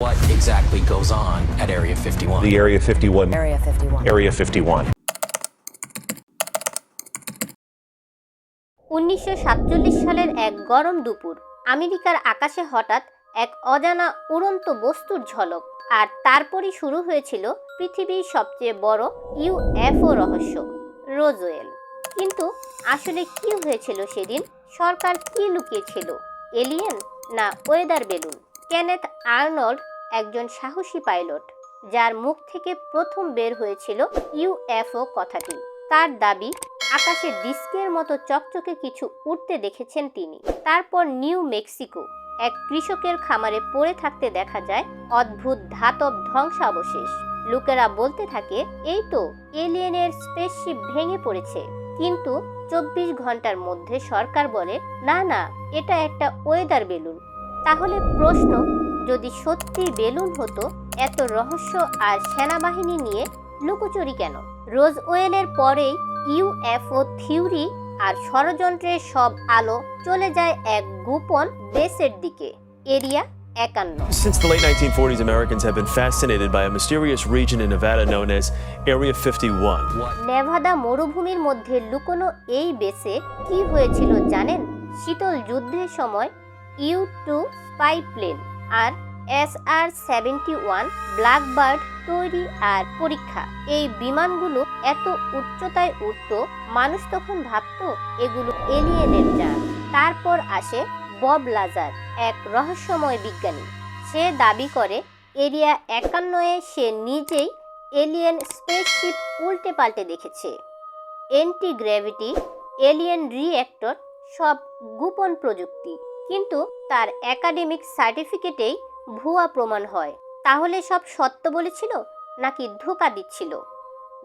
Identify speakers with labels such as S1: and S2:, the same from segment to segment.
S1: What exactly goes on at Area 51?
S2: The Area 51.
S3: Area 51.
S2: Area 51.
S4: উনিশশো সাতচল্লিশ সালের এক গরম দুপুর আমেরিকার আকাশে হঠাৎ এক অজানা উড়ন্ত বস্তুর ঝলক আর তারপরই শুরু হয়েছিল পৃথিবীর সবচেয়ে বড় ইউএফও রহস্য রোজওয়েল কিন্তু আসলে কি হয়েছিল সেদিন সরকার কি লুকিয়েছিল এলিয়েন না ওয়েদার বেলুন কেনেথ আর্নল্ড একজন সাহসী পাইলট, যার মুখ থেকে প্রথম বের হয়েছিল ইউএফও কথাটি। তার দাবি, আকাশে ডিস্কের মতো চকচকে কিছু উঠতে দেখেছেন তিনি। তারপর নিউ মেক্সিকো, এক কৃষকের খামারে পড়ে থাকতে দেখা যায়, অদ্ভুত ধাতব ধ্বংসাবশেষ। লোকেরা বলতে থাকে, এই তো, এলিয়েনের স্পেসশিপ ভেঙে পড়েছে। কিন্তু চব্বিশ ঘণ্টার মধ্যে সরকার বলে, না না, এটা একটা ওয়েদার বেলুন। তাহলে প্রশ্ন যদি সত্যি বেলুন হতো এত রহস্য আর সেনাবাহিনী নিয়ে লুকোচুরি কেন? রোজ ওয়েলের পরেই ইউএফও থিওরি আর ষড়যন্ত্রের সব আলো চলে যায় এক গোপন বেসের দিকে। Area
S5: Since the late 1940s, Americans have been fascinated by a mysterious region in Nevada known as Area 51.
S4: Nevada মরুভূমির মধ্যে লুকোনো এই বেসে কি হয়েছিল জানেন? শীতল যুদ্ধের সময় ইউ টু স্পাই প্লেন আর S R seventy one blackbird তৈরি আর পরীক্ষা। এই বিমানগুলো এত উচ্চতায় উঠত, মানুষ তখন ভাবতো এগুলো এলিয়েনের যান তারপর আসে বব লাজার, এক রহস্যময় বিজ্ঞানী। সে দাবি করে, এরিয়া একান্নয়ে সে নিজেই এলিয়েন স্পেসশিপ উল্টে পাল্টে দেখেছে। এন্টি গ্র্যাভিটি এলিয়েন রিঅ্যাক্টর সব গোপন প্রযুক্তি। কিন্তু তার একাডেমিক সার্টিফিকেটেই ভুয়া প্রমাণ হয়। তাহলে সব সত্য বলেছিল নাকি ধোকা দিচ্ছিল?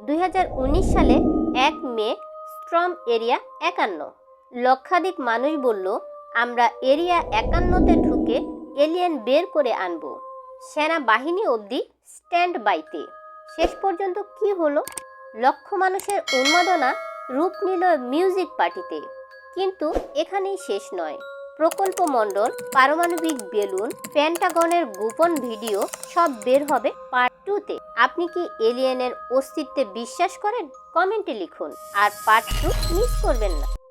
S4: দুই হাজার উনিশ সালে এক মে, স্ট্রম এরিয়া একান্ন। লক্ষাধিক মানুষ বলল, আমরা এরিয়া একান্নতে ঢুকে এলিয়েন বের করে আনব। সেনাবাহিনী অবধি স্ট্যান্ড বাইতে। শেষ পর্যন্ত কি হলো? লক্ষ মানুষের উন্মাদনা রূপ নিল মিউজিক পার্টিতে। কিন্তু এখানেই শেষ নয়। প্রকল্প মণ্ডল, পারমাণবিক বেলুন, প্যান্টাগনের গোপন ভিডিও সব বের হবে পার্ট টুতে আপনি কি এলিয়েনের অস্তিত্বে বিশ্বাস করেন? কমেন্টে লিখুন। আর পার্ট টু মিস করবেন না।